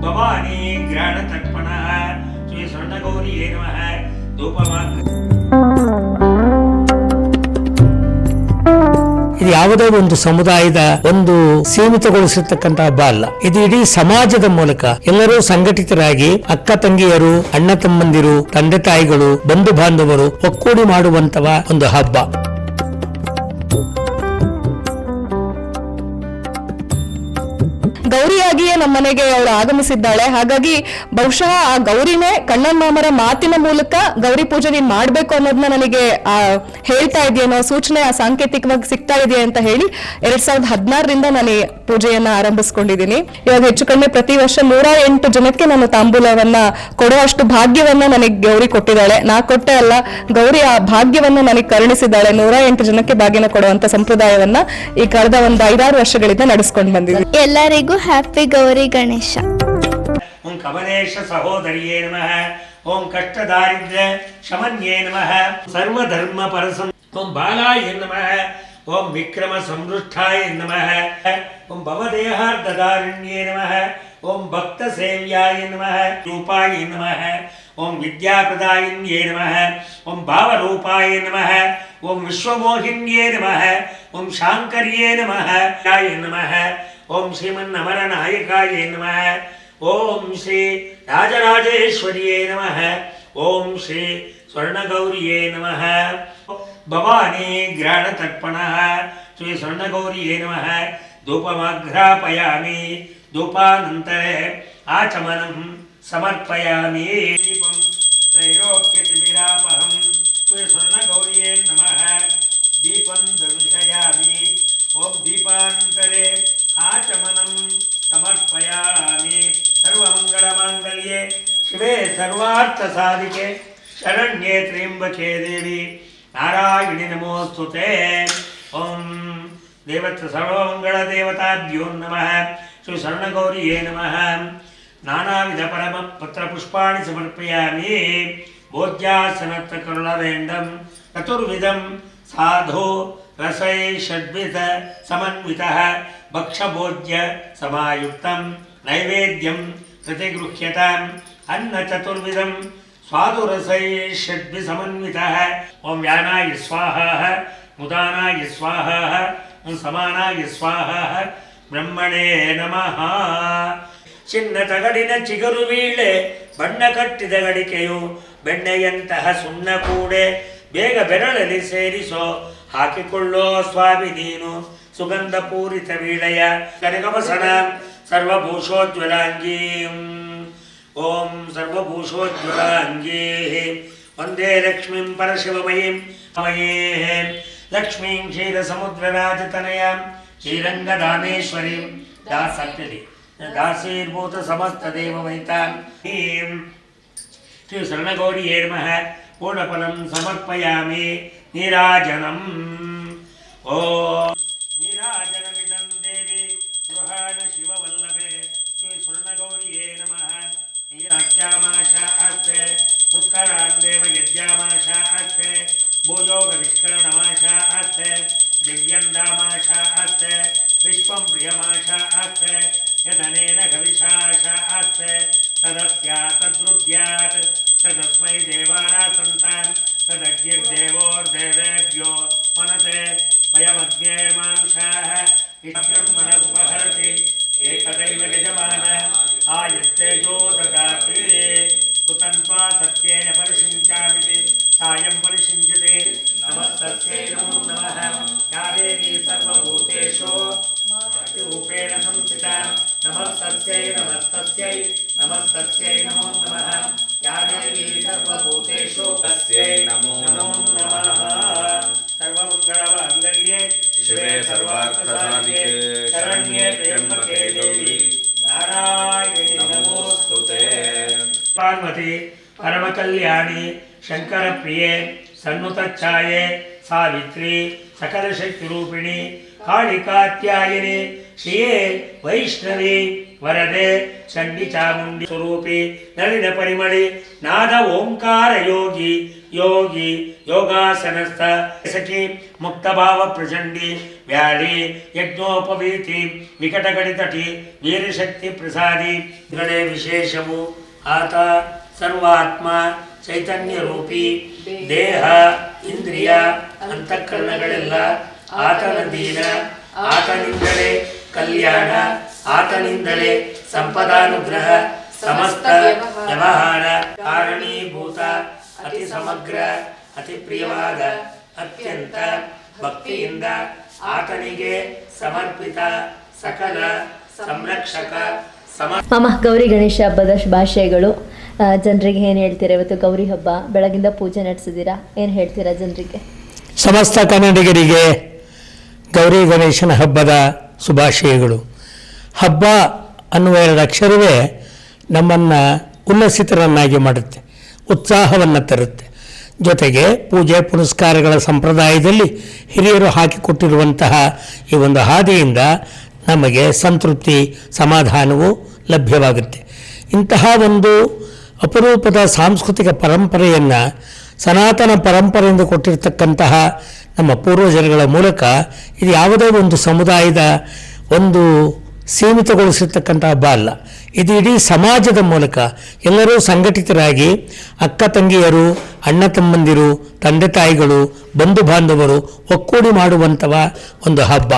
ಭವಾನಿ ಗ್ರಹಣ ತರ್ಪಣ ಶ್ರೀ ನಮಃ. ಇದು ಯಾವುದೋ ಒಂದು ಸಮುದಾಯದ ಒಂದು ಸೀಮಿತಗೊಳಿಸಿರ್ತಕ್ಕಂತಹ ಹಬ್ಬ ಅಲ್ಲ. ಇದು ಇಡೀ ಸಮಾಜದ ಮೂಲಕ ಎಲ್ಲರೂ ಸಂಘಟಿತರಾಗಿ ಅಕ್ಕ ತಂಗಿಯರು, ಅಣ್ಣ ತಮ್ಮಂದಿರು, ತಂದೆ ತಾಯಿಗಳು, ಬಂಧು ಬಾಂಧವರು ಒಕ್ಕೂಡಿ ಮಾಡುವಂತವ ಒಂದು ಹಬ್ಬ. ನಮ್ಮ ಮನೆಗೆ ಅವಳು ಆಗಮಿಸಿದ್ದಾಳೆ. ಹಾಗಾಗಿ ಬಹುಶಃ ಆ ಗೌರಿನೇ ಕಣ್ಣನ್ ಮಾಮರ ಮಾತಿನ ಮೂಲಕ ಗೌರಿ ಪೂಜೆ ನೀನ್ ಮಾಡ್ಬೇಕು ಅನ್ನೋದನ್ನ ನನಗೆ ಹೇಳ್ತಾ ಇದೆಯೇನೋ ಸೂಚನೆ, ಆ ಸಾಂಕೇತಿಕವಾಗಿ ಸಿಗ್ತಾ ಇದೆಯಾ ಅಂತ ಹೇಳಿ ಎರಡ್ ಸಾವಿರದ ಹದಿನಾರರಿಂದ ನಾನು ಪೂಜೆಯನ್ನ ಆರಂಭಿಸ್ಕೊಂಡಿದ್ದೀನಿ. ಇವಾಗ ಹೆಚ್ಚು ಕಡಿಮೆ ಪ್ರತಿ ವರ್ಷ ನೂರ ಎಂಟು ಜನಕ್ಕೆ ನಾನು ತಾಂಬೂಲವನ್ನ ಕೊಡುವಷ್ಟು ಭಾಗ್ಯವನ್ನ ನನಗೆ ಗೌರಿ ಕೊಟ್ಟಿದ್ದಾಳೆ. ನಾ ಕೊಟ್ಟೆ ಅಲ್ಲ, ಗೌರಿ ಆ ಭಾಗ್ಯವನ್ನ ನನಗೆ ಕರುಣಿಸಿದ್ದಾಳೆ. ನೂರ ಎಂಟು ಜನಕ್ಕೆ ಭಾಗ್ಯನ ಕೊಡುವಂತ ಸಂಪ್ರದಾಯವನ್ನ ಈ ಕಳೆದ ಒಂದು ಐದಾರು ವರ್ಷಗಳಿಂದ ನಡೆಸ್ಕೊಂಡು ಬಂದಿದ್ದೀನಿ. ಎಲ್ಲರಿಗೂ ಹ್ಯಾಪಿ ಗೌರಿ. ಗಣೇಶ ಓಂ ಕಮಲೇಶ ಸಹೋದರಿಯೇ ನಮಃ ಓಂ ಕಷ್ಟದಾರಿದ್ರ್ಯ ಶಮನ್ಯೇ ನಮಃ ಸರ್ವಧರ್ಮ ಪರಸಂ ಓಂ ಬಾಲಾಯ ನಮಃ ಓಂ ವಿಕ್ರಮ ಸಂವೃಷ್ಟಾಯ ನಮಃ ಓಂ ಭವದೇಹಾರ್ಧದಾರಣ್ಯೇ ನಮಃ ಓಂ ಭಕ್ತ ಸೇವ್ಯಾಯ ನಮಃ ರೂಪಾಯ ನಮಃ ಓಂ ವಿದ್ಯಾಪ್ರದಾಯಿನ್ಯೇ ನಮಃ ಓಂ ಭಾವರೂಪಾಯ ನಮಃ ಓಂ ವಿಶ್ವಮೋಹಿನ್ಯೇ ನಮಃ ಓಂ ಶಾಂಕರ್ಯೇ ನಮಃ ಯಾಯ ನಮಃ ಓಂ ಶ್ರೀಮನ್ನಮರನಾಯಕಾಯ ನಮಃ ಓಂ ಶ್ರೀ ರಾಜರಾಜೇಶ್ವರಿಯೇ ನಮಃ ಓಂ ಶ್ರೀ ಸ್ವರ್ಣಗೌರಿಯೇ ನಮಃ ಭವಾನಿ ಗ್ರಹಣ ತರ್ಪಣ ಶ್ರೀ ಸ್ವರ್ಣಗೌರಿಯೇ ನಮಃ ಧೂಪಮಾಘ್ರಾಪಯಾಮಿ ಧೂಪಾನಂತರೆ ಆಚಮನಂ ಸಮರ್ಪಯಾಮಿ ದೀಪಂ ತ್ರೈಲೋಕ್ಯತಿಮಿರಾಪಹಂ శరణ్యే శివే సర్వార్థసాధికే శరణ్యే త్ర్యంబకే దేవి నారాయణి నమోస్తుతే ఓం దేవత్ర సర్వమంగళదేవతాభ్యో నమ. శ్రీ శరణగౌరియే నమ. నానావిధ పరమ పత్రపుష్పాణి సమర్పయామి. భోజ్యాసనత్రకరుణవేండం చతుర్విధం సాధో రసై షడ్విధ సమన్విత భక్షభోజ్య సమాయుక్తం నైవేద్యం ಸ್ವಾದುರಸೈ ಷಡ್ವಿ ಸಮನ್ವಿತಃ ಓಂ ವ್ಯಾನಾಯ ಸ್ವಾಹ ಮುದಾನಾಯ ಸ್ವಾಹ ಸಮಾನಾಯ ಸ್ವಾಹ ಬ್ರಹ್ಮಣೇ ನಮಃ ಚಿನ್ನ ತಗಡಿನ ಚಿಗುರು ವೀಳೆ ಬಣ್ಣ ಕಟ್ಟಿದ ಗಡಿಕೆಯು ಬೆಣ್ಣೆಯಂತಹ ಸುಣ್ಣ ಕೂಡೆ, ಬೇಗ ಬೆರಳಲ್ಲಿ ಸೇರಿಸೋ, ಹಾಕಿಕೊಳ್ಳೋ ಸ್ವಾಮಿ ನೀನು ಸುಗಂಧ ಪೂರಿತ ವೀಳೆಯ ಕನಕವಸನ सर्वभूषोज्ज्वलाङ्गीम्। ॐ सर्वभूषोज्ज्वलाङ्गेः। वंदे लक्ष्मीं परशिवमयीं मयेः। लक्ष्मीं क्षीरसमुद्रराजतनयां श्रीरङ्गदानेश्वरीं दासत्यति दासीर्भूतसमस्तदेववैतां श्रीशरणगौर्ये नमः पूर्णफलं समर्पयामि। निराजनम्। ओ उत्तरान्देव यज्ञामाशा अस्ते भूयोगविष्करणमाशा अस्ते दिव्यन्दामाशा अस्ते विश्वं प्रियमाशा अस्ते यदनेन कविशाशा अस्ते तदस्या तद्रुद्यात् तदस्मै देवाना सन्तान् तदग्निर्देवोर्देवेभ्यो मनते वयमग्नेर्मांसाः ब्रह्मण उपहरति एकदैव यजमान आयस्तेजो ददाति। सुतन्त्वा सत्येन परिषिञ्चामिति सायं परिषिञ्चते। नमस्तस्यै नमो नमः। या देवी सर्वभूतेषु रूपेण संस्थिता। नमस्तस्यै नमस्तस्यै नमस्तस्यै नमो नमः। या देवी सर्वभूतेषु तस्यै नमो नमः सर्वमङ्गलमाङ्गल्ये शिवे सर्वार्थसाधिके शरण्ये त्र्यम्बके देवी। नारायणि नमोऽस्तु ते। ಪಾರ್ವತಿ, ಪರಮಕಲ್ಯಾಣಿ, ಶಂಕರಪ್ರಿಯೆ, ಸನ್ನುತಚ್ಛಾಯೆ, ಸಾವಿತ್ರಿ, ಸಕಲಶಕ್ತಿರೂಪಿಣಿ, ಕಾಳಿಕಾತ್ಯಾಯಿನಿ, ಶ್ರೀಯೇ ವೈಷ್ಣವಿ, ವರದೆ ಚಂಡಿ ಚಾಮುಂಡಿ ಸ್ವರೂಪಿ, ನಳಿನ ಪರಿಮಳಿ, ನಾದ ಓಂಕಾರ ಯೋಗಿ ಯೋಗಿ, ಯೋಗಾಸನಸ್ಥ, ಸಖಿ, ಮುಕ್ತಭಾವ ಪ್ರಚಂಡಿ ವ್ಯಾಳಿ ಯಜ್ಞೋಪವೀತಿ, ವಿಕಟಗಣಿತಟಿ, ವೀರಶಕ್ತಿ ಪ್ರಸಾದಿ ಗಣೇ ವಿಶೇಷವು ಆತ ಸರ್ವಾತ್ಮ ಚೈತನ್ಯ ರೂಪಿ ದೇಹ ಇಂದ್ರಿಯ ಅಂತಃಕರಣಗಳೆಲ್ಲ ಆತನದೀನ ಆತನಿಂದಲೇ ಕಲ್ಯಾಣ, ಆತನಿಂದಲೇ ಸಂಪದಾನುಗ್ರಹ, ಸಮಸ್ತ ವ್ಯವಹಾರ, ಕಾರಣೀಭೂತ, ಅತಿ ಸಮಗ್ರ, ಅತಿ ಪ್ರಿಯವಾದ, ಅತ್ಯಂತ ಭಕ್ತಿಯಿಂದ ಆತನಿಗೆ ಸಮರ್ಪಿತ ಸಕಲ ಸಂರಕ್ಷಕ ಮಾಮ, ಗೌರಿ ಗಣೇಶ ಹಬ್ಬದ ಶುಭಾಶಯಗಳು. ಜನರಿಗೆ ಏನು ಹೇಳ್ತೀರಾ ಇವತ್ತು ಗೌರಿ ಹಬ್ಬ? ಬೆಳಗಿಂದ ಪೂಜೆ ನಡೆಸಿದೀರಾ? ಏನು ಹೇಳ್ತೀರಾ ಜನರಿಗೆ? ಸಮಸ್ತ ಕನ್ನಡಿಗರಿಗೆ ಗೌರಿ ಗಣೇಶನ ಹಬ್ಬದ ಶುಭಾಶಯಗಳು. ಹಬ್ಬ ಅನ್ನುವ ಎರಡು ಅಕ್ಷರವೇ ನಮ್ಮನ್ನು ಉಲ್ಲಸಿತರನ್ನಾಗಿ ಮಾಡುತ್ತೆ, ಉತ್ಸಾಹವನ್ನು ತರುತ್ತೆ. ಜೊತೆಗೆ ಪೂಜೆ ಪುನಸ್ಕಾರಗಳ ಸಂಪ್ರದಾಯದಲ್ಲಿ ಹಿರಿಯರು ಹಾಕಿಕೊಟ್ಟಿರುವಂತಹ ಈ ಒಂದು ಹಾದಿಯಿಂದ ನಮಗೆ ಸಂತೃಪ್ತಿ, ಸಮಾಧಾನವು ಲಭ್ಯವಾಗುತ್ತೆ. ಇಂತಹ ಒಂದು ಅಪರೂಪದ ಸಾಂಸ್ಕೃತಿಕ ಪರಂಪರೆಯನ್ನು ಸನಾತನ ಪರಂಪರೆಯಿಂದ ಕೊಟ್ಟಿರ್ತಕ್ಕಂತಹ ನಮ್ಮ ಪೂರ್ವಜರುಗಳ ಮೂಲಕ ಇದು ಯಾವುದೇ ಒಂದು ಸಮುದಾಯದ ಒಂದು ಸೀಮಿತಗೊಳಿಸಿರ್ತಕ್ಕಂಥ ಹಬ್ಬ ಅಲ್ಲ ಇದು ಇಡೀ ಸಮಾಜದ ಮೂಲಕ ಎಲ್ಲರೂ ಸಂಘಟಿತರಾಗಿ ಅಕ್ಕ ತಂಗಿಯರು, ಅಣ್ಣ ತಮ್ಮಂದಿರು, ತಂದೆ ತಾಯಿಗಳು, ಬಂಧು ಬಾಂಧವರು ಒಕ್ಕೂಡಿ ಮಾಡುವಂಥವ ಒಂದು ಹಬ್ಬ.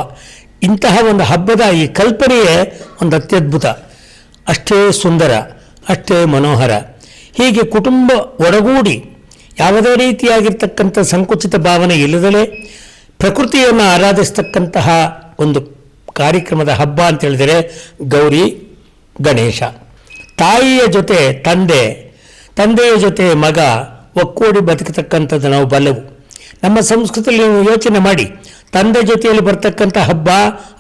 ಇಂತಹ ಒಂದು ಹಬ್ಬದ ಈ ಕಲ್ಪನೆಯೇ ಒಂದು ಅತ್ಯದ್ಭುತ. ಅಷ್ಟೇ ಸುಂದರ, ಅಷ್ಟೇ ಮನೋಹರ. ಹೀಗೆ ಕುಟುಂಬ ಒಡಗೂಡಿ ಯಾವುದೇ ರೀತಿಯಾಗಿರ್ತಕ್ಕಂಥ ಸಂಕುಚಿತ ಭಾವನೆ ಇಲ್ಲದಲೇ ಪ್ರಕೃತಿಯನ್ನು ಆರಾಧಿಸ್ತಕ್ಕಂತಹ ಒಂದು ಕಾರ್ಯಕ್ರಮದ ಹಬ್ಬ ಅಂತ ಹೇಳಿದರೆ ಗೌರಿ, ಗಣೇಶ. ತಾಯಿಯ ಜೊತೆ ತಂದೆ, ತಂದೆಯ ಜೊತೆ ಮಗ ಒಕ್ಕೂಡಿ ಬದುಕತಕ್ಕಂಥದ್ದು ನಾವು ಬಲ್ಲೆವು. ನಮ್ಮ ಸಂಸ್ಕೃತಿಯಲ್ಲಿ ನೀವು ಯೋಚನೆ ಮಾಡಿ. ತಂದೆ ಜೊತೆಯಲ್ಲಿ ಬರ್ತಕ್ಕಂಥ ಹಬ್ಬ,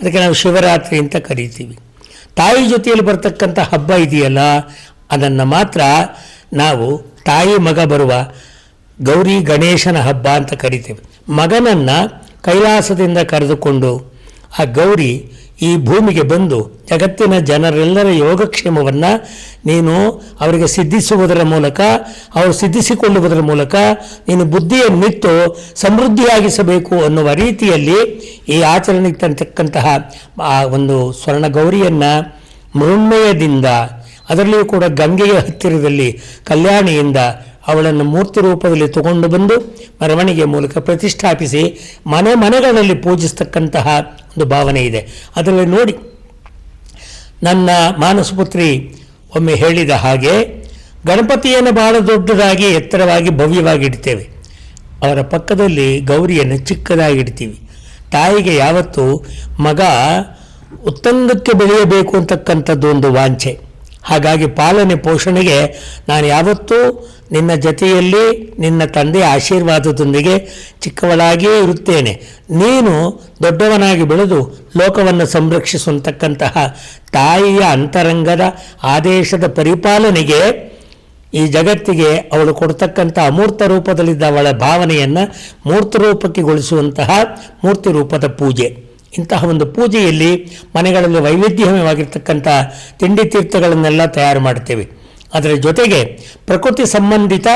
ಅದಕ್ಕೆ ನಾವು ಶಿವರಾತ್ರಿ ಅಂತ ಕರೀತೀವಿ. ತಾಯಿ ಜೊತೆಯಲ್ಲಿ ಬರ್ತಕ್ಕಂಥ ಹಬ್ಬ ಇದೆಯಲ್ಲ, ಅದನ್ನು ಮಾತ್ರ ನಾವು ತಾಯಿ ಮಗ ಬರುವ ಗೌರಿ ಗಣೇಶನ ಹಬ್ಬ ಅಂತ ಕರಿತೇವೆ. ಮಗನನ್ನು ಕೈಲಾಸದಿಂದ ಕರೆದುಕೊಂಡು ಆ ಗೌರಿ ಈ ಭೂಮಿಗೆ ಬಂದು ಜಗತ್ತಿನ ಜನರೆಲ್ಲರ ಯೋಗಕ್ಷೇಮವನ್ನು ನೀನು ಅವರಿಗೆ ಸಿದ್ಧಿಸುವುದರ ಮೂಲಕ, ಅವರು ಸಿದ್ಧಿಸಿಕೊಳ್ಳುವುದರ ಮೂಲಕ ನೀನು ಬುದ್ಧಿಯನ್ನಿತ್ತು ಸಮೃದ್ಧಿಯಾಗಿಸಬೇಕು ಅನ್ನುವ ರೀತಿಯಲ್ಲಿ ಈ ಆಚರಣೆಗೆ ತಂತಕ್ಕಂತಹ ಆ ಒಂದು ಸ್ವರ್ಣ ಗೌರಿಯನ್ನು ಮೃಣ್ಮಯದಿಂದ, ಅದರಲ್ಲಿಯೂ ಕೂಡ ಗಂಗೆಯ ಹತ್ತಿರದಲ್ಲಿ, ಕಲ್ಯಾಣಿಯಿಂದ ಅವಳನ್ನು ಮೂರ್ತಿ ರೂಪದಲ್ಲಿ ತಗೊಂಡು ಬಂದು ಮೆರವಣಿಗೆ ಮೂಲಕ ಪ್ರತಿಷ್ಠಾಪಿಸಿ ಮನೆ ಮನೆಗಳಲ್ಲಿ ಪೂಜಿಸ್ತಕ್ಕಂತಹ ಒಂದು ಭಾವನೆ ಇದೆ. ಅದರಲ್ಲಿ ನೋಡಿ, ನನ್ನ ಮಾನಸಪುತ್ರಿ ಒಮ್ಮೆ ಹೇಳಿದ ಹಾಗೆ, ಗಣಪತಿಯನ್ನು ಬಹಳ ದೊಡ್ಡದಾಗಿ, ಎತ್ತರವಾಗಿ, ಭವ್ಯವಾಗಿ ಇಡ್ತೇವೆ. ಅವರ ಪಕ್ಕದಲ್ಲಿ ಗೌರಿಯನ್ನು ಚಿಕ್ಕದಾಗಿ ಇಡ್ತೀವಿ. ತಾಯಿಗೆ ಯಾವತ್ತೂ ಮಗ ಉತ್ತಂಗಕ್ಕೆ ಬೆಳೆಯಬೇಕು ಅಂತಕ್ಕಂಥದ್ದು ಒಂದು ವಾಂಛೆ. ಹಾಗಾಗಿ ಪಾಲನೆ ಪೋಷಣೆಗೆ ನಾನು ಯಾವತ್ತೂ ನಿನ್ನ ಜೊತೆಯಲ್ಲಿ ನಿನ್ನ ತಂದೆಯ ಆಶೀರ್ವಾದದೊಂದಿಗೆ ಚಿಕ್ಕವಳಾಗಿಯೇ ಇರುತ್ತೇನೆ. ನೀನು ದೊಡ್ಡವನಾಗಿ ಬೆಳೆದು ಲೋಕವನ್ನು ಸಂರಕ್ಷಿಸುವಂತಕ್ಕಂತಹ ತಾಯಿಯ ಅಂತರಂಗದ ಆದೇಶದ ಪರಿಪಾಲನೆಗೆ ಈ ಜಗತ್ತಿಗೆ ಅವಳು ಕೊಡ್ತಕ್ಕಂಥ ಅಮೂರ್ತ ರೂಪದಲ್ಲಿದ್ದ ಅವಳ ಭಾವನೆಯನ್ನು ಮೂರ್ತ ರೂಪಕ್ಕೆ ಗೊಳಿಸುವಂತಹ ಮೂರ್ತಿ ರೂಪದ ಪೂಜೆ. ಇಂತಹ ಒಂದು ಪೂಜೆಯಲ್ಲಿ ಮನೆಗಳಲ್ಲಿ ವೈವಿಧ್ಯಮಯವಾಗಿರ್ತಕ್ಕಂಥ ತಿಂಡಿ ತೀರ್ಥಗಳನ್ನೆಲ್ಲ ತಯಾರು ಮಾಡ್ತೇವೆ ಅದರ ಜೊತೆಗೆ ಪ್ರಕೃತಿ ಸಂಬಂಧಿತ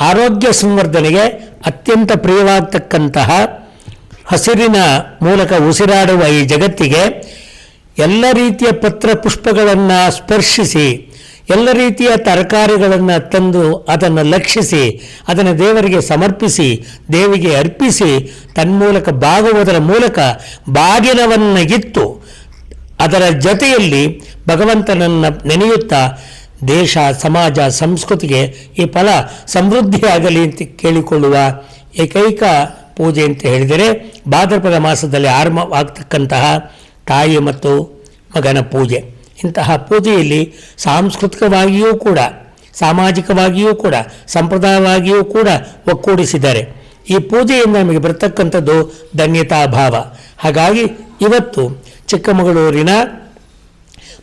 ಆರೋಗ್ಯ ಸಂವರ್ಧನೆಗೆ ಅತ್ಯಂತ ಪ್ರಿಯವಾಗತಕ್ಕಂತಹ ಹಸಿರಿನ ಮೂಲಕ ಉಸಿರಾಡುವ ಈ ಜಗತ್ತಿಗೆ ಎಲ್ಲ ರೀತಿಯ ಪತ್ರ ಪುಷ್ಪಗಳನ್ನು ಸ್ಪರ್ಶಿಸಿ ಎಲ್ಲ ರೀತಿಯ ತರಕಾರಿಗಳನ್ನು ತಂದು ಅದನ್ನು ಲಕ್ಷಿಸಿ, ಅದನ್ನು ದೇವರಿಗೆ ಸಮರ್ಪಿಸಿ, ದೇವಿಗೆ ಅರ್ಪಿಸಿ, ತನ್ಮೂಲಕ ಬಾಗುವುದರ ಮೂಲಕ ಬಾಗಿಲವನ್ನು ಇತ್ತು ಅದರ ಜೊತೆಯಲ್ಲಿ ಭಗವಂತನನ್ನು ನೆನೆಯುತ್ತಾ, ದೇಶ, ಸಮಾಜ, ಸಂಸ್ಕೃತಿಗೆ ಈ ಫಲ ಸಮೃದ್ಧಿಯಾಗಲಿ ಅಂತ ಕೇಳಿಕೊಳ್ಳುವ ಏಕೈಕ ಪೂಜೆ ಅಂತ ಹೇಳಿದರೆ ಭಾದ್ರಪದ ಮಾಸದಲ್ಲಿ ಆರಂಭವಾಗ್ತಕ್ಕಂತಹ ತಾಯಿ ಮತ್ತು ಮಗನ ಪೂಜೆ. ಇಂತಹ ಪೂಜೆಯಲ್ಲಿ ಸಾಂಸ್ಕೃತಿಕವಾಗಿಯೂ ಕೂಡ, ಸಾಮಾಜಿಕವಾಗಿಯೂ ಕೂಡ, ಸಂಪ್ರದಾಯವಾಗಿಯೂ ಕೂಡ ಒಕ್ಕೂಡಿಸಿದ್ದಾರೆ. ಈ ಪೂಜೆಯಿಂದ ನಮಗೆ ಬರತಕ್ಕಂಥದ್ದು ಧನ್ಯತಾ ಭಾವ ಹಾಗಾಗಿ ಇವತ್ತು ಚಿಕ್ಕಮಗಳೂರಿನ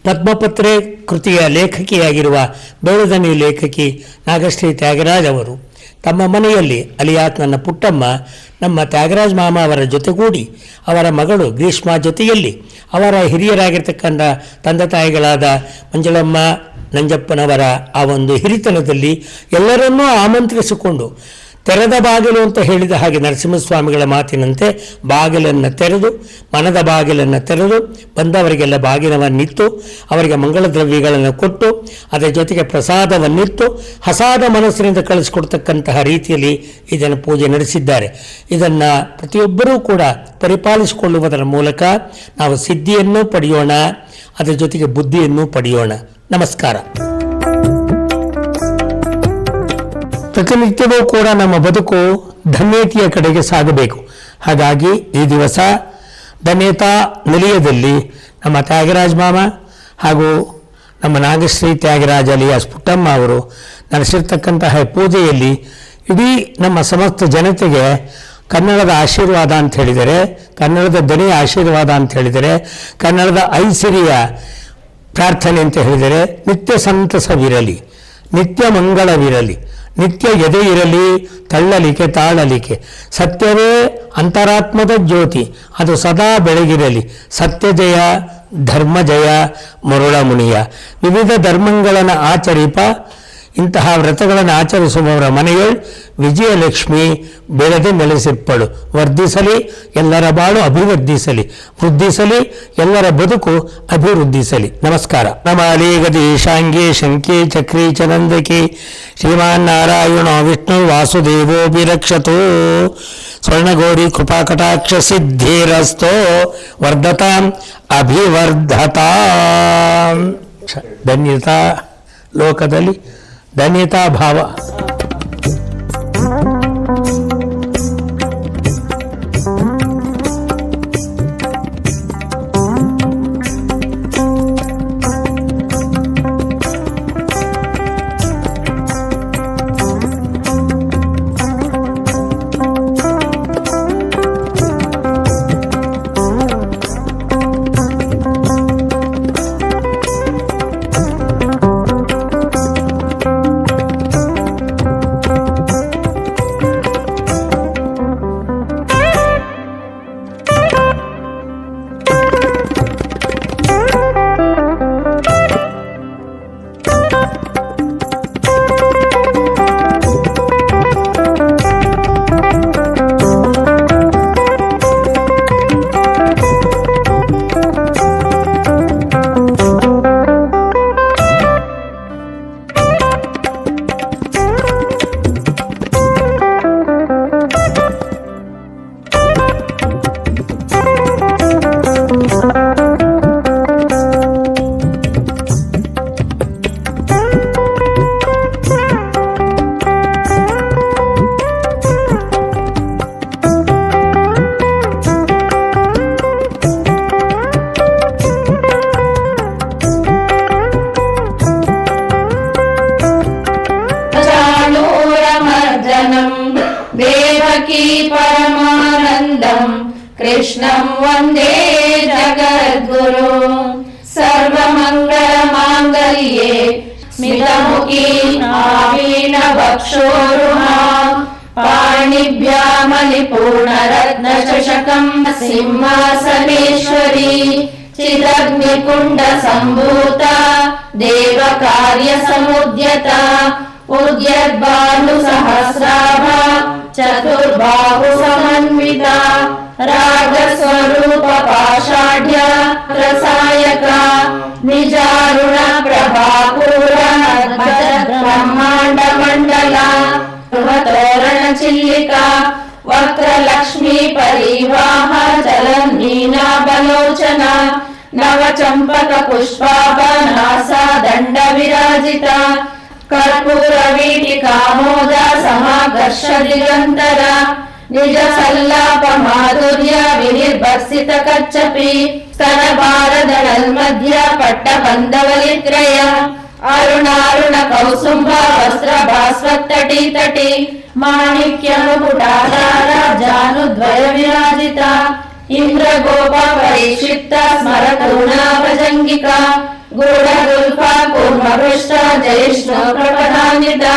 ಪದ್ಮಪತ್ರೆ ಕೃತಿಯ ಲೇಖಕಿಯಾಗಿರುವ ಬೆಳದನಿ ಲೇಖಕಿ ನಾಗಶ್ರೀ ತ್ಯಾಗರಾಜ್ ಅವರು ತಮ್ಮ ಮನೆಯಲ್ಲಿ ಅಲಿಯಾತ್ ನನ್ನ ಪುಟ್ಟಮ್ಮ, ನಮ್ಮ ತ್ಯಾಗರಾಜ್ ಮಾಮ ಅವರ ಜೊತೆಗೂಡಿ ಅವರ ಮಗಳು ಗ್ರೀಷ್ಮಾ ಜೊತೆಯಲ್ಲಿ ಅವರ ಹಿರಿಯರಾಗಿರ್ತಕ್ಕಂಥ ತಂದೆ ತಾಯಿಗಳಾದ ಮಂಜುಳಮ್ಮ, ನಂಜಪ್ಪನವರ ಆ ಒಂದು ಹಿರಿತನದಲ್ಲಿ ಎಲ್ಲರನ್ನೂ ಆಮಂತ್ರಿಸಿಕೊಂಡು ತೆರೆದ ಬಾಗಿಲು ಅಂತ ಹೇಳಿದ ಹಾಗೆ ನರಸಿಂಹಸ್ವಾಮಿಗಳ ಮಾತಿನಂತೆ ಬಾಗಿಲನ್ನು ತೆರೆದು, ಮನದ ಬಾಗಿಲನ್ನು ತೆರೆದು, ಬಂದವರಿಗೆಲ್ಲ ಬಾಗಿಲವನ್ನಿತ್ತು ಅವರಿಗೆ ಮಂಗಳ ದ್ರವ್ಯಗಳನ್ನು ಕೊಟ್ಟು, ಅದರ ಜೊತೆಗೆ ಪ್ರಸಾದವನ್ನಿತ್ತು, ಹಸಾದ ಮನಸ್ಸಿನಿಂದ ಕಳಿಸಿಕೊಡ್ತಕ್ಕಂತಹ ರೀತಿಯಲ್ಲಿ ಇದನ್ನು ಪೂಜೆ ನಡೆಸಿದ್ದಾರೆ. ಇದನ್ನು ಪ್ರತಿಯೊಬ್ಬರೂ ಕೂಡ ಪರಿಪಾಲಿಸಿಕೊಳ್ಳುವುದರ ಮೂಲಕ ನಾವು ಸಿದ್ಧಿಯನ್ನು ಪಡೆಯೋಣ, ಅದರ ಜೊತೆಗೆ ಬುದ್ಧಿಯನ್ನು ಪಡೆಯೋಣ. ನಮಸ್ಕಾರ. ಪ್ರತಿನಿತ್ಯವೂ ಕೂಡ ನಮ್ಮ ಬದುಕು ಧನ್ಯತೆಯ ಕಡೆಗೆ ಸಾಗಬೇಕು. ಹಾಗಾಗಿ ಈ ದಿವಸ ಧನ್ಯತಾ ನಿಲಯದಲ್ಲಿ ನಮ್ಮ ತ್ಯಾಗರಾಜ್ ಮಾಮ ಹಾಗೂ ನಮ್ಮ ನಾಗಶ್ರೀ ತ್ಯಾಗರಾಜ ಅಲಿಯಾಸ್ ಪುಟ್ಟಮ್ಮ ಅವರು ನಡೆಸಿರ್ತಕ್ಕಂತಹ ಪೂಜೆಯಲ್ಲಿ ಇಡೀ ನಮ್ಮ ಸಮಸ್ತ ಜನತೆಗೆ ಕನ್ನಡದ ಆಶೀರ್ವಾದ ಅಂತ ಹೇಳಿದರೆ, ಕನ್ನಡದ ದನಿಯ ಆಶೀರ್ವಾದ ಅಂತ ಹೇಳಿದರೆ, ಕನ್ನಡದ ಐಸಿರಿಯ ಪ್ರಾರ್ಥನೆ ಅಂತ ಹೇಳಿದರೆ, ನಿತ್ಯ ಸಂತಸವಿರಲಿ, ನಿತ್ಯ ಮಂಗಳವಿರಲಿ. ನಿತ್ಯ ಎದೆ ಇರಲಿ ತಳ್ಳಲಿಕೆ ತಾಳಲಿಕೆ ಸತ್ಯವೇ ಅಂತರಾತ್ಮದ ಜ್ಯೋತಿ. ಅದು ಸದಾ ಬೆಳಗಿರಲಿ. ಸತ್ಯ ಜಯ ಧರ್ಮ ಜಯ ಮರುಳ ಮುನಿಯ ವಿವಿಧ ಧರ್ಮಗಳನ್ನು ಆಚರಿಪ ಇಂತಹ ವ್ರತಗಳನ್ನು ಆಚರಿಸುವವರ ಮನೆಯೊಳ್ ವಿಜಯಲಕ್ಷ್ಮಿ ಬೆಳೆದು ನೆಲೆಸಿರ್ಪಳು. ವರ್ಧಿಸಲಿ, ಎಲ್ಲರ ಬಾಳು ಅಭಿವರ್ಧಿಸಲಿ. ವೃದ್ಧಿಸಲಿ, ಎಲ್ಲರ ಬದುಕು ಅಭಿವೃದ್ಧಿಸಲಿ. ನಮಸ್ಕಾರ. ನಮಾಲಿ ಗದೀಶಾಂಗಿ ಶಂಕಿ ಚಕ್ರಿ ಚನಂದಕಿ ಶ್ರೀಮಾನ್ ನಾರಾಯಣ ವಿಷ್ಣು ವಾಸುದೇವೋ ಬಿರಕ್ಷತೋ ಸ್ವರ್ಣಗೌರಿ ಕೃಪಾಕಟಾಕ್ಷ ಸಿದ್ಧಿರಸ್ತೋ. ವರ್ಧತಾಂ, ಅಭಿವರ್ಧತಾಂ. ಧನ್ಯತಾ ಲೋಕದಲ್ಲಿ ಧನ್ಯತಾ ಭಾವ देवकी परमानन्दम् कृष्णम् वन्दे जगद्गुरु सर्वमङ्गलमाङ्गल्ये स्मितमुखी आवीणवक्षोरुहा पाणिभ्यामलिपूर्णरत्नचषकम् सिंहासनेश्वरी चिदग्निकुण्डसम्भूता देवकार्यसमुद्यता उद्यद्बाहुसहस्राभा चतुर्बाहु समन्विता रागस्वरूपपाषाढ्य रसायका निजारुण प्रभापूर ब्रह्माण्डमण्डला गृहतोरणचिल्लिका वक्त्रलक्ष्मी परिवाह जलमीना बलोचना नवचम्पक కర్పూరవీటి కామోద సమాకర్ష దిగంతర నిజ సల్లాప మాధుర్య వినిర్భర్సిత కచ్చపి స్తన భారదళన్మధ్య పట్ట బంధవలిత్రయ అరుణారుణ కౌసుంభ వస్త్ర భాస్వత్తటి తటి మాణిక్యము పుటాధార జాను ద్వయ విరాజిత ఇంద్ర గోప పరిక్షిప్త స్మర కరుణాభజంగిక గూఢ గుల్ఫ वैष्णवप्रपदान्विता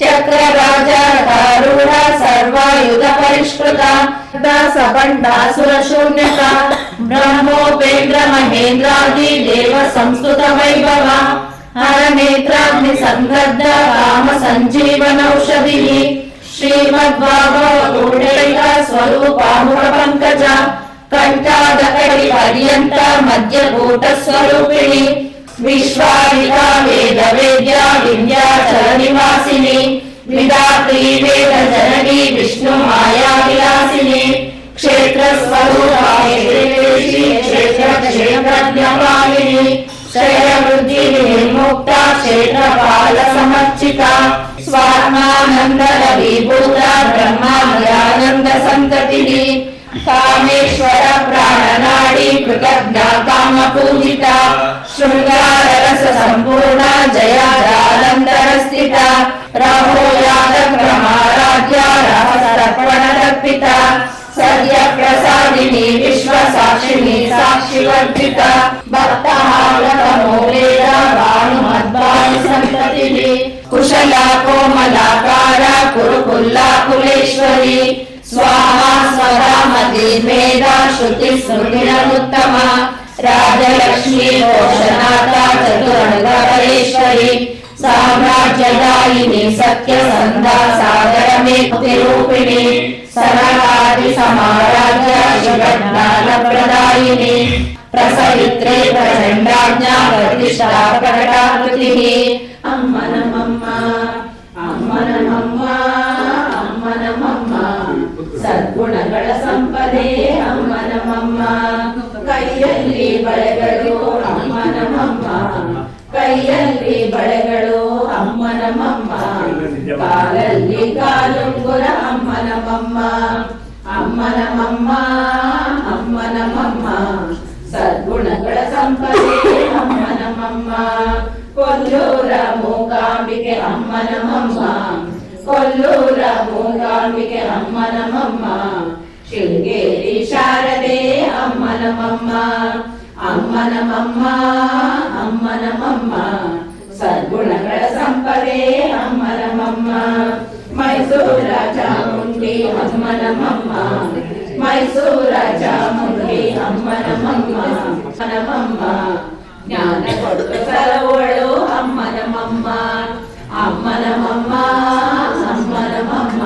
चक्रराजारूढा सर्वायुध परिष्कृता सपण्डासुरशून्यता ब्रह्मोपेन्द्र महेन्द्रादि देव संस्कृत वैभवा हरनेत्राग्निसङ्गद्ध राम सञ्जीवनौषधिः श्रीमद्भागवगूढैका स्वरूपामुखपङ्कजा कण्ठादकटि पर्यन्ता मध्यकूटस्वरूपिणी విశ్వామికా వేద వేద్యా విద్యాచల నివాసిని విధాత్రి వేద జనని విష్ణు మాయా విలాసిని క్షేత్ర క్షేత్ర క్షేత్రపాల సమర్చిత స్వాత్మానంద कामेश्वर प्राणनाडी कृतज्ञा कामपूजिता शृङ्गाररससम्पूर्णा जयादानन्दरस्थिता राहो यादक्रमाराध्या रहसर्पणदर्पिता सद्यप्रसादिनी विश्वसाक्षिणी साक्षिवर्जिता भक्तहारतमूलेन स्मृतिरनुत्तमा राजलक्ष्मी घोषनाथा चतुरङ्गपरेश्वरी साम्राज्यदायिनी सत्यसन्धा सागरमे कृतिरूपिणी सरलादिसमाराध्य शिवज्ञानप्रदायिनी प्रसवित्रे प्रचण्डाज्ञा प्रतिष्ठा प्रकटाकृतिः अम्मनमम्मा अम्मनम ಕೈಯಲ್ಲಿ ಬಳೆಗಳು ಅಮ್ಮನಮಮ್ಮ ಕೈಯಲ್ಲಿ ಬಳೆಗಳು ಅಮ್ಮನಮಮ್ಮ ಕಾಲಲ್ಲಿ ಕಾಲುಂಗುರ ಅಮ್ಮನಮಮ್ಮ ಅಮ್ಮನಮಮ್ಮ ಅಮ್ಮನಮಮ್ಮ ಸದ್ಗುಣಗಳ ಸಂಪದೆ ಅಮ್ಮನಮಮ್ಮ ಕೊಲ್ಲೂರ ಮೂಕಾಂಬಿಕೆ ಅಮ್ಮನಮಮ್ಮ ಕೊಲ್ಲೂರ ಮೂಕಾಂಬಿಕೆ ಅಮ್ಮನಮಮ್ಮ ಶೃಂಗೇರಿ ಶಾರದೆ ಅಮ್ಮನಮಮ್ಮ ಅಮ್ಮನಮಮ್ಮ ಅಮ್ಮನಮಮ್ಮ. ಸದ್ಗುಣಗಳ ಸಂಪದೆ ಅಮ್ಮನಮಮ್ಮ. ಮೈಸೂರ ಚಾಮುಂಡಿ ಅಮ್ಮನಮಮ್ಮ. ಮೈಸೂರ ಚಾಮುಂಡಿ ಅಮ್ಮನಮಮ್ಮ. ಅಮ್ಮನಮಮ್ಮ. జ్ఞాన ಕೊಟ್ಟು ಸರವಳು ಅಮ್ಮನಮಮ್ಮ. ಅಮ್ಮನಮಮ್ಮ ಅಮ್ಮನಮಮ್ಮ.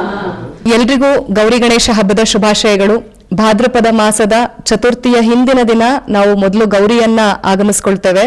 ಎಲ್ರಿಗೂ ಗೌರಿ ಗಣೇಶ ಹಬ್ಬದ ಶುಭಾಶಯಗಳು. ಭಾದ್ರಪದ ಮಾಸದ ಚತುರ್ಥಿಯ ಹಿಂದಿನ ದಿನ ನಾವು ಮೊದಲು ಗೌರಿಯನ್ನ ಆಗಮಿಸ್ಕೊಳ್ತೇವೆ.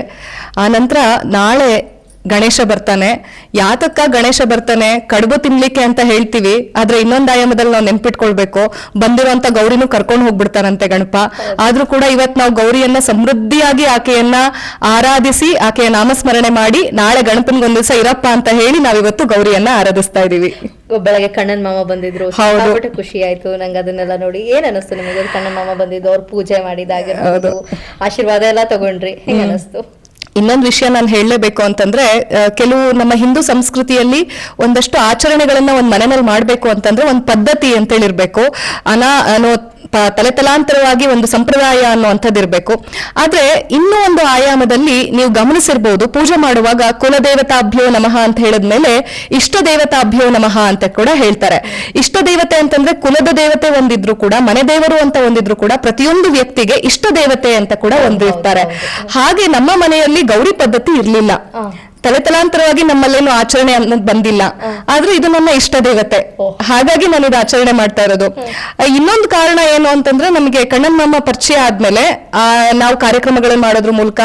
ಆ ನಂತರ ನಾಳೆ ಗಣೇಶ ಬರ್ತಾನೆ. ಯಾತಕ್ಕ ಗಣೇಶ ಬರ್ತಾನೆ? ಕಡುಬು ತಿನ್ಲಿಕ್ಕೆ ಅಂತ ಹೇಳ್ತೀವಿ. ಆದ್ರೆ ಇನ್ನೊಂದು ಆಯಾಮದಲ್ಲಿ ನಾವು ನೆನ್ಪಿಟ್ಕೊಳ್ಬೇಕು. ಬಂದಿರುವಂತ ಗೌರಿನೂ ಕರ್ಕೊಂಡು ಹೋಗ್ಬಿಡ್ತಾರಂತೆ ಗಣಪ. ಆದ್ರೂ ಕೂಡ ಇವತ್ ನಾವು ಗೌರಿಯನ್ನ ಸಮೃದ್ಧಿಯಾಗಿ ಆಕೆಯನ್ನ ಆರಾಧಿಸಿ ಆಕೆಯ ನಾಮಸ್ಮರಣೆ ಮಾಡಿ ನಾಳೆ ಗಣಪನ್ಗೊಂದ್ ದಿವಸ ಇರಪ್ಪ ಅಂತ ಹೇಳಿ ನಾವಿವತ್ತು ಗೌರಿಯನ್ನ ಆರಾಧಿಸ್ತಾ ಇದೀವಿ. ಬೆಳಗ್ಗೆ ಕಣ್ಣನ್ ಮಾಮ ಬಂದಿದ್ರು. ಹೌದು. ಖುಷಿ ಆಯ್ತು. ನಂಗೆ ಅದನ್ನೆಲ್ಲ ನೋಡಿ ಏನ್ ಅನಿಸ್ತು ನಿಮಗೆ? ಕಣ್ಣನ್ ಮಾಮ ಬಂದಿದ್ದು ಅವ್ರು ಪೂಜೆ ಮಾಡಿದಾಗಿರ್ಬೋದು ಆಶೀರ್ವಾದ ಎಲ್ಲ ತಗೊಂಡ್ರಿ. ಹೆಂಗ ಅನಿಸ್ತು? ಇನ್ನೊಂದು ವಿಷಯ ನಾನು ಹೇಳಲೇಬೇಕು ಅಂತಂದ್ರೆ ಕೆಲವು ನಮ್ಮ ಹಿಂದೂ ಸಂಸ್ಕೃತಿಯಲ್ಲಿ ಒಂದಷ್ಟು ಆಚರಣೆಗಳನ್ನ ಒಂದ್ ಮನೆಯಲ್ಲಿ ಮಾಡಬೇಕು ಅಂತಂದ್ರೆ ಒಂದು ಪದ್ಧತಿ ಅಂತೇಳಿರ್ಬೇಕು. ಅನಾ ಅನ್ನೋ ಪ- ತಲೆ ತಲಾಂತರವಾಗಿ ಒಂದು ಸಂಪ್ರದಾಯ ಅನ್ನುವಂಥದ್ದು ಇರಬೇಕು. ಆದ್ರೆ ಇನ್ನೂ ಒಂದು ಆಯಾಮದಲ್ಲಿ ನೀವು ಗಮನಿಸಿರ್ಬೋದು ಪೂಜೆ ಮಾಡುವಾಗ ಕುಲದೇವತಾಭ್ಯೋ ನಮಃ ಅಂತ ಹೇಳಿದ್ಮೇಲೆ ಇಷ್ಟ ದೇವತಾಭ್ಯೋ ನಮಃ ಅಂತ ಕೂಡ ಹೇಳ್ತಾರೆ. ಇಷ್ಟ ದೇವತೆ ಅಂತಂದ್ರೆ ಕುಲದ ದೇವತೆ ಒಂದಿದ್ರು ಕೂಡ ಮನೆ ದೇವರು ಅಂತ ಒಂದಿದ್ರು ಕೂಡ ಪ್ರತಿಯೊಂದು ವ್ಯಕ್ತಿಗೆ ಇಷ್ಟ ದೇವತೆ ಅಂತ ಕೂಡ ಒಂದು ಇರ್ತಾರೆ ಹಾಗೆ ನಮ್ಮ ಮನೆಯಲ್ಲಿ ಗೌರಿ ಪದ್ಧತಿ ಇರ್ಲಿಲ್ಲ. ತಲೆ ತಲಾಂತರವಾಗಿ ನಮ್ಮಲ್ಲೇನು ಆಚರಣೆ ಅನ್ನೋದು ಬಂದಿಲ್ಲ. ಆದ್ರೆ ಇದು ನನ್ನ ಇಷ್ಟ ದೇವತೆ. ಹಾಗಾಗಿ ನಾನು ಇದು ಆಚರಣೆ ಮಾಡ್ತಾ ಇರೋದು. ಇನ್ನೊಂದು ಕಾರಣ ಏನು ಅಂತಂದ್ರೆ ನಮಗೆ ಕಣ್ಣನ್ ಮಾಮ ಪರಿಚಯ ಆದ್ಮೇಲೆ ಆ, ನಾವು ಕಾರ್ಯಕ್ರಮಗಳನ್ನು ಮಾಡೋದ್ರ ಮೂಲಕ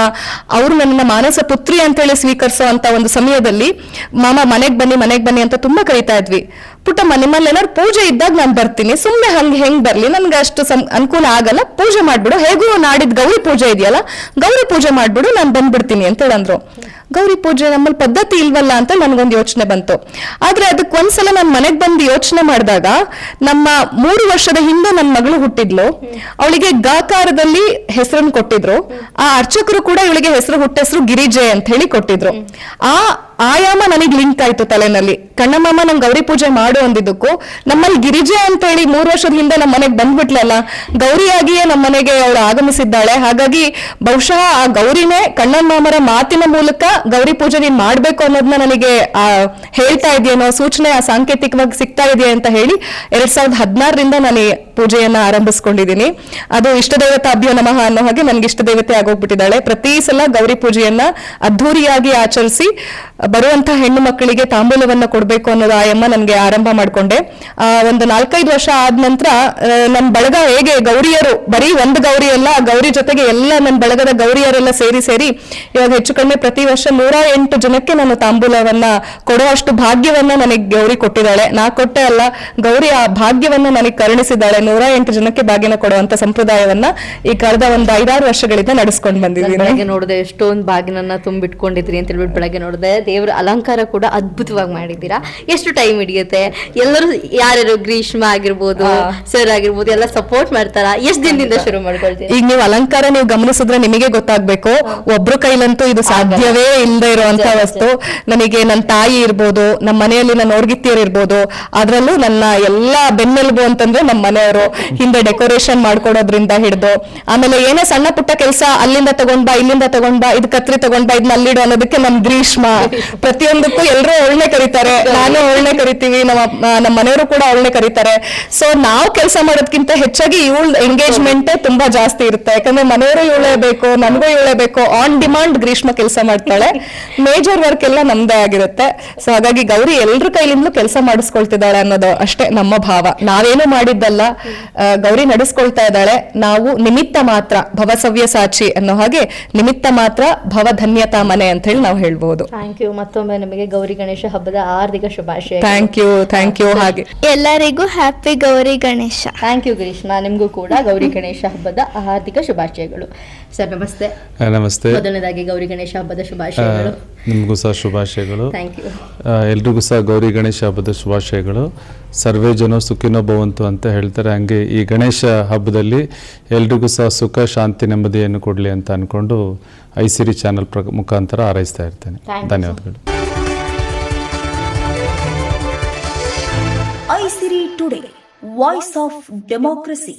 ಅವರು ನನ್ನ ಮಾನಸ ಪುತ್ರಿ ಅಂತೇಳಿ ಸ್ವೀಕರಿಸೋ ಅಂತ ಒಂದು ಸಮಯದಲ್ಲಿ ಮಾಮ ಮನೆಗ್ ಬನ್ನಿ ಮನೆಗ್ ಬನ್ನಿ ಅಂತ ತುಂಬಾ ಕರಿತಾ ಇದ್ವಿ. ಪುಟ್ಟ ಮನೆ ಮೇಲೆ ಏನಾದ್ರು ಪೂಜೆ ಇದ್ದಾಗ ನಾನು ಬರ್ತೀನಿ. ಸುಮ್ಮನೆ ಹಂಗೆ ಹೆಂಗ್ ಬರ್ಲಿ? ನನ್ಗೆ ಅಷ್ಟು ಅನುಕೂಲ ಆಗಲ್ಲ. ಪೂಜೆ ಮಾಡ್ಬಿಡು. ಹೇಗೂ ನಾಡಿದ್ ಗೌರಿ ಪೂಜೆ ಇದೆಯಲ್ಲ ಗೌರಿ ಪೂಜೆ ಮಾಡ್ಬಿಡು ನಾನು ಬಂದ್ಬಿಡ್ತೀನಿ ಅಂತ ಹೇಳಂದ್ರು. ಗೌರಿ ಪೂಜೆ ನಮ್ಮಲ್ಲಿ ಪದ್ಧತಿ ಇಲ್ವಲ್ಲ ಅಂತ ನನಗೊಂದು ಯೋಚನೆ ಬಂತು. ಆದ್ರೆ ಅದಕ್ಕೆ ಒಂದ್ಸಲ ನಾನು ಮನೆಗ್ ಬಂದು ಯೋಚನೆ ಮಾಡಿದಾಗ ನಮ್ಮ ಮೂರು ವರ್ಷದ ಹಿಂದೆ ನನ್ನ ಮಗಳು ಹುಟ್ಟಿದ್ಲು. ಅವಳಿಗೆ ಗಾಕಾರದಲ್ಲಿ ಹೆಸರನ್ನು ಕೊಟ್ಟಿದ್ರು. ಆ ಅರ್ಚಕರು ಕೂಡ ಇವಳಿಗೆ ಹೆಸರು ಹುಟ್ಟೆಸರು ಗಿರಿಜೆ ಅಂತ ಹೇಳಿ ಕೊಟ್ಟಿದ್ರು. ಆ ಆಯಾಮ ನನಗೆ ಲಿಂಕ್ ಆಯ್ತು ತಲೆನಲ್ಲಿ. ಕಣ್ಣಮ್ಮಮ್ಮ ನಂಗೆ ಗೌರಿ ಪೂಜೆ ಮಾಡು ಅಂದಿದ್ದಕ್ಕೂ ನಮ್ಮಲ್ಲಿ ಗಿರಿಜೆ ಅಂತ ಹೇಳಿ ಮೂರು ವರ್ಷದ ಹಿಂದೆ ನಮ್ಮ ಮನೆಗೆ ಬಂದ್ಬಿಟ್ಲಲ್ಲ, ಗೌರಿಯಾಗಿಯೇ ನಮ್ಮ ಮನೆಗೆ ಅವಳು ಆಗಮಿಸಿದ್ದಾಳೆ. ಹಾಗಾಗಿ ಬಹುಶಃ ಆ ಗೌರಿನೇ ಕಣ್ಣಮ್ಮಮ್ಮರ ಮಾತಿನ ಮೂಲಕ ಗೌರಿ ಪೂಜೆ ನೀನ್ ಮಾಡ್ಬೇಕು ಅನ್ನೋದನ್ನ ನನಗೆ ಹೇಳ್ತಾ ಇದೆಯೇನೋ ಸೂಚನೆ, ಆ ಸಾಂಕೇತಿಕವಾಗಿ ಸಿಗ್ತಾ ಇದೆಯಾ ಅಂತ ಹೇಳಿ ಎರಡ್ ಸಾವಿರದ ಹದಿನಾರರಿಂದ ನಾನು ಪೂಜೆಯನ್ನ ಆರಂಭಿಸ್ಕೊಂಡಿದ್ದೀನಿ. ಅದು ಇಷ್ಟ ದೇವತಾ ಅಭ್ಯೋ ನಮಃ ಅನ್ನೋ ಹಾಗೆ ನನ್ಗೆ ಇಷ್ಟ ದೇವತೆ ಆಗೋಗ್ಬಿಟ್ಟಿದ್ದಾಳೆ. ಪ್ರತಿ ಸಲ ಗೌರಿ ಪೂಜೆಯನ್ನ ಅದ್ಧೂರಿಯಾಗಿ ಆಚರಿಸಿ ಬರುವಂತ ಹೆಣ್ಣು ಮಕ್ಕಳಿಗೆ ತಾಂಬೂಲವನ್ನ ಕೊಡ್ಬೇಕು ಅನ್ನೋದು ಆಯಮ್ಮ ನನಗೆ ಆರಂಭ ಮಾಡ್ಕೊಂಡೆ. ಒಂದು ನಾಲ್ಕೈದು ವರ್ಷ ಆದ ನಂತರ ನನ್ನ ಬಳಗ ಹೇಗೆ ಗೌರಿಯರು, ಬರೀ ಒಂದು ಗೌರಿ ಅಲ್ಲ ಗೌರಿ ಜೊತೆಗೆ ಎಲ್ಲ ನನ್ನ ಬಳಗದ ಗೌರಿಯರೆಲ್ಲ ಸೇರಿ ಸೇರಿ ಇವಾಗ ಹೆಚ್ಚು ಕಡಿಮೆ ಪ್ರತಿ ವರ್ಷ ನೂರ ಎಂಟು ಜನಕ್ಕೆ ನಾನು ತಾಂಬೂಲವನ್ನ ಕೊಡುವಷ್ಟು ಭಾಗ್ಯವನ್ನ ನನಗೆ ಗೌರಿ ಕೊಟ್ಟಿದ್ದಾಳೆ. ನಾ ಕೊಟ್ಟೆ ಅಲ್ಲ ಗೌರಿ ಆ ಭಾಗ್ಯವನ್ನ ನನಗೆ ಕರುಣಿಸಿದ್ದಾಳೆ. ನೂರ ಎಂಟು ಜನಕ್ಕೆ ಭಾಗ್ಯನ ಕೊಡುವಂತ ಸಂಪ್ರದಾಯವನ್ನ ಈ ಕಳೆದ ಒಂದು ಐದಾರು ವರ್ಷಗಳಿಂದ ನಡೆಸ್ಕೊಂಡು ಬಂದಿದ್ದೀನಿ. ಬೆಳಗ್ಗೆ ನೋಡಿದೆ ಎಷ್ಟೊಂದು ಬಾಗಿನನ್ನ ತುಂಬಿಟ್ಕೊಂಡಿದ್ರಿ ಅಂತ ಹೇಳ್ಬಿಟ್ಟು ಬೆಳಗ್ಗೆ ನೋಡಿದೆ. ದೇವರ ಅಲಂಕಾರ ಕೂಡ ಅದ್ಭುತವಾಗಿ ಮಾಡಿದ್ದೀರಾ? ಎಷ್ಟು ಟೈಮ್ ಹಿಡಿಯುತ್ತೆ? ಎಲ್ಲರೂ ಯಾರ್ಯಾರು ಗ್ರೀಷ್ಮ ಆಗಿರ್ಬೋದು ಸರ್ ಆಗಿರ್ಬೋದು ಎಲ್ಲ ಸಪೋರ್ಟ್ ಮಾಡ್ತಾರ? ಎಷ್ಟು ದಿನದಿಂದ ಶುರು ಮಾಡ್ಕೊಳ್ತೀವಿ ಈಗ ನೀವು ಅಲಂಕಾರ ನೀವು ಗಮನಿಸಿದ್ರೆ ನಿಮಗೆ ಗೊತ್ತಾಗ್ಬೇಕು. ಒಬ್ರು ಕೈಲಂತೂ ಇದು ಸಾಧ್ಯವೇ ಇಲ್ಲದೆ ಇರುವಂತ ವಸ್ತು. ನನಗೆ ನನ್ನ ತಾಯಿ ಇರ್ಬೋದು ನಮ್ಮ ಮನೆಯಲ್ಲಿ ನನ್ನ ನೋಡ್ಗಿತ್ತಿಯರು ಇರ್ಬೋದು ಅದ್ರಲ್ಲೂ ನನ್ನ ಎಲ್ಲಾ ಬೆನ್ನೆಲುಬು ಅಂತಂದ್ರೆ ನಮ್ಮ ಮನೆಯವರು. ಹಿಂದೆ ಡೆಕೋರೇಷನ್ ಮಾಡ್ಕೊಡೋದ್ರಿಂದ ಹಿಡಿದು. ಆಮೇಲೆ ಏನೇ ಸಣ್ಣ ಪುಟ್ಟ ಕೆಲಸ ಅಲ್ಲಿಂದ ತಗೊಂಡ್ ಬಾ ಇಲ್ಲಿಂದ ತಗೊಂಡ್ ಬಾ ಇದು ಕತ್ರಿ ತಗೊಂಡ್ ಬಾ ಇದನ್ನ ಅಲ್ಲಿಡು ಅನ್ನೋದಕ್ಕೆ ನಮ್ ಗ್ರೀಷ್ಮ. ಪ್ರತಿಯೊಂದಕ್ಕೂ ಎಲ್ಲರೂ ಒಳ್ಳೆ ಕರೀತಾರೆ. ನಾನು ಒಳ್ಳೆ ಕರಿತೀವಿ ನಮ್ಮ ನಮ್ಮ ಮನೆಯವರು ಕೂಡ ಒಳ್ಳೆ ಕರೀತಾರೆ. ಸೊ ನಾವು ಕೆಲಸ ಮಾಡೋದಕ್ಕಿಂತ ಹೆಚ್ಚಾಗಿ ಇವಳ ಎಂಗೇಜ್ಮೆಂಟ್ ತುಂಬಾ ಜಾಸ್ತಿ ಇರುತ್ತೆ. ಯಾಕಂದ್ರೆ ಮನೆಯವರು ಇವಳೇ ಬೇಕು ನನಗೂ ಇವಳೇ ಬೇಕು. ಆನ್ ಡಿಮಾಂಡ್ ಗ್ರೀಷ್ಮ ಕೆಲಸ ಮಾಡ್ತಾಳೆ. ಮೇಜರ್ ವರ್ಕ್ ಎಲ್ಲ ನಮ್ದೇ ಆಗಿರುತ್ತೆ. ಸೊ ಹಾಗಾಗಿ ಗೌರಿ ಎಲ್ರ ಕೈಲಿಂದಲೂ ಕೆಲಸ ಮಾಡಿಸ್ಕೊಳ್ತಿದ್ದಾಳೆ ಅನ್ನೋದು ಅಷ್ಟೇ ನಮ್ಮ ಭಾವ. ನಾವೇನು ಮಾಡಿದ್ದಲ್ಲ ಗೌರಿ ನಡೆಸ್ಕೊಳ್ತಾ ಇದ್ದಾಳೆ. ನಾವು ನಿಮಿತ್ತ ಮಾತ್ರ ಭವಸವ್ಯ ಸಾಚಿ ಅನ್ನೋ ಹಾಗೆ ನಿಮಿತ್ತ ಮಾತ್ರ ಭವಧನ್ಯತಾ ಮನೆ ಅಂತ ಹೇಳಿ ನಾವು ಹೇಳ್ಬಹುದು ಥ್ಯಾಂಕ್ ಯು ಮತ್ತೊಮ್ಮೆ ನಿಮಗೆ ಗೌರಿ ಗಣೇಶ ಹಬ್ಬದ ಹಾರ್ದಿಕ ಶುಭಾಶಯ ಥ್ಯಾಂಕ್ ಯು ಥ್ಯಾಂಕ್ ಯು ಹಾಗೆ. ಎಲ್ಲರಿಗೂ happy Gauri Ganesh. Thank you Grishma ನಿಮಗೂ ಕೂಡ ಗೌರಿ ಗಣೇಶ ಹಬ್ಬದ ಹಾರ್ದಿಕ ಶುಭಾಶಯಗಳು. ಸರ್ ನಮಸ್ತೆ. ನಮಸ್ತೆ. ಮೊದಲನೇದಾಗಿ ಗೌರಿ ಗಣೇಶ ಹಬ್ಬದ ಶುಭಾಶಯಗಳು. ನಿಮಗೂ ಸಹ ಶುಭಾಶಯಗಳು. ಥ್ಯಾಂಕ್ ಯು ಆ, ಎಲ್ರಿಗೂ ಸಹ ಗೌರಿ ಗಣೇಶ ಹಬ್ಬದ ಶುಭಾಶಯಗಳು. ಸರ್ವೇ ಜನ ಸುಖಿನೋ ಭವಂತು ಅಂತ ಹೇಳ್ತಾರೆ. ಹಂಗೆ ಈ ಗಣೇಶ ಹಬ್ಬದಲ್ಲಿ ಎಲ್ರಿಗೂ ಸಹ ಸುಖ ಶಾಂತಿ ನೆಮ್ಮದಿಯನ್ನು ಕೊಡಲಿ ಅಂತ ಅಂದ್ಕೊಂಡು ಐಸಿರಿ ಚಾನಲ್ ಪ್ರ ಮುಖಾಂತರ ಹಾರೈಸ್ತಾ ಇರ್ತೇನೆ. ಧನ್ಯವಾದಗಳು. Aisiri today voice of democracy.